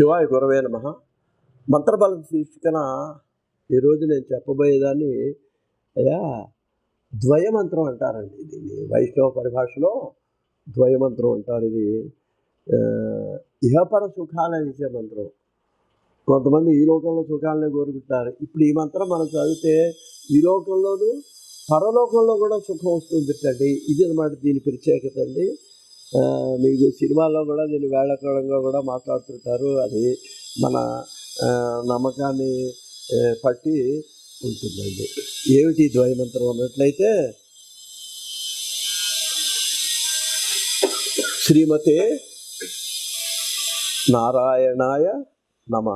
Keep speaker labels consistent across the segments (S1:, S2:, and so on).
S1: శివాయ గురవే నమ. మంత్రబలం శీర్షికన ఈరోజు నేను చెప్పబోయేదాన్ని అయ్యా ద్వయమంత్రం అంటారండి దీన్ని వైష్ణవ పరిభాషలో ద్వయమంత్రం అంటారు ఇది. ఇహపర సుఖాలను ఇచ్చే మంత్రం. కొంతమంది ఈ లోకంలో సుఖాలనే కోరుకుంటారు ఇప్పుడు ఈ మంత్రం మనం చదివితే ఈ లోకంలోనూ పరలోకంలో కూడా సుఖం వస్తుంది అండి ఇది అనమాట దీని ప్రత్యేకత అండి. మీకు సినిమాల్లో కూడా దీన్ని వేళకోళంగా కూడా మాట్లాడుతుంటారు. అది మన నమ్మకాన్ని పట్టి ఉంటుందండి. ఏమిటి ద్వయమంత్రం అన్నట్లయితే శ్రీమతే నారాయణాయ నమ.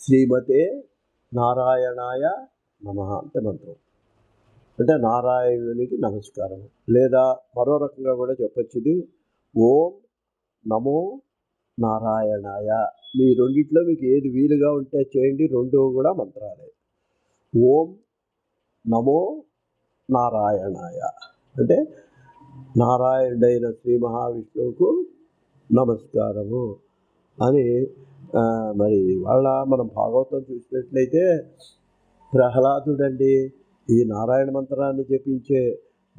S1: శ్రీమతే నారాయణాయ నమ అంటే మంత్రం. అంటే నారాయణునికి నమస్కారం. లేదా మరో రకంగా కూడా చెప్పొచ్చు ఇది ఓం నమో నారాయణాయ. మీ రెండిట్లో మీకు ఏది వీలుగా ఉంటే చేయండి రెండు కూడా మంత్రాలే. ఓం నమో నారాయణాయ. అంటే నారాయణుడైన శ్రీ మహావిష్ణువుకు నమస్కారము అని మరి వాళ్ళ మనం భాగవతం చూసినట్లయితే ప్రహ్లాదుడండి ఈ నారాయణ మంత్రాన్ని జపించే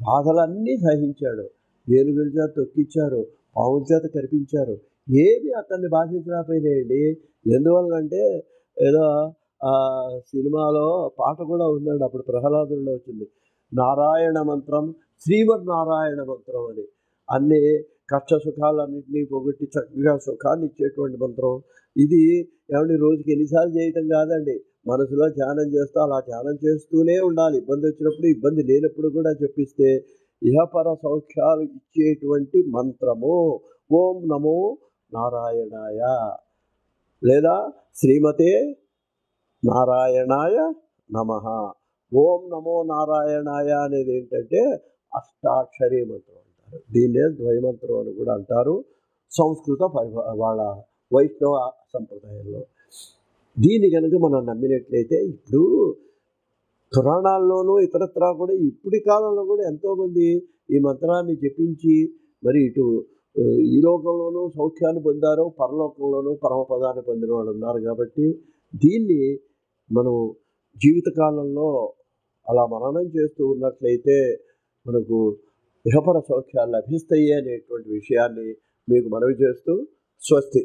S1: బాధలన్నీ సహించాడు. ఏనుగుల చేత తొక్కిచ్చారు పావుల చేత కనిపించారు ఏమి అతన్ని బాధించలేకపోయినాయండి. ఎందువల్లంటే ఏదో సినిమాలో పాట కూడా ఉందండి అప్పుడు ప్రహ్లాదుల్లో వచ్చింది. నారాయణ మంత్రం శ్రీమద్ నారాయణ మంత్రం అని. అన్ని కష్ట సుఖాలన్నింటినీ పోగొట్టి చక్కగా సుఖాన్ని ఇచ్చేటువంటి మంత్రం. ఇది ఏమండి రోజుకి ఎన్నిసార్లు చేయటం కాదండి. మనసులో ధ్యానం చేస్తూ అలా ధ్యానం చేస్తూనే ఉండాలి. ఇబ్బంది వచ్చినప్పుడు ఇబ్బంది లేనప్పుడు కూడా చెప్పిస్తే ఇహపర సౌఖ్యాలు ఇచ్చేటువంటి మంత్రము. ఓం నమో నారాయణాయ. లేదా శ్రీమతే నారాయణాయ నమ. ఓం నమో నారాయణాయ అనేది ఏంటంటే అష్టాక్షరీ మంత్రం అంటారు. దీన్నే ద్వయమంత్రం అని కూడా అంటారు. సంస్కృత పరిభా వాళ్ళ వైష్ణవ సంప్రదాయంలో. దీన్ని కనుక మనం నమ్మినట్లయితే ఇప్పుడు పురాణాల్లోనూ ఇతరత్రా కూడా ఇప్పటి కాలంలో కూడా ఎంతోమంది ఈ మంత్రాన్ని జపించి మరి ఇటు ఈ లోకంలోనూ సౌఖ్యాన్ని పొందారు పరలోకంలోనూ పరమపదాన్ని పొందిన వాళ్ళు ఉన్నారు కాబట్టి దీన్ని మనం జీవితకాలంలో అలా మననం చేస్తూ ఉన్నట్లయితే మనకు ఇహపర సౌఖ్యాలు లభిస్తాయి అనేటువంటి విషయాన్ని మీకు మనవి చేస్తూ స్వస్తి.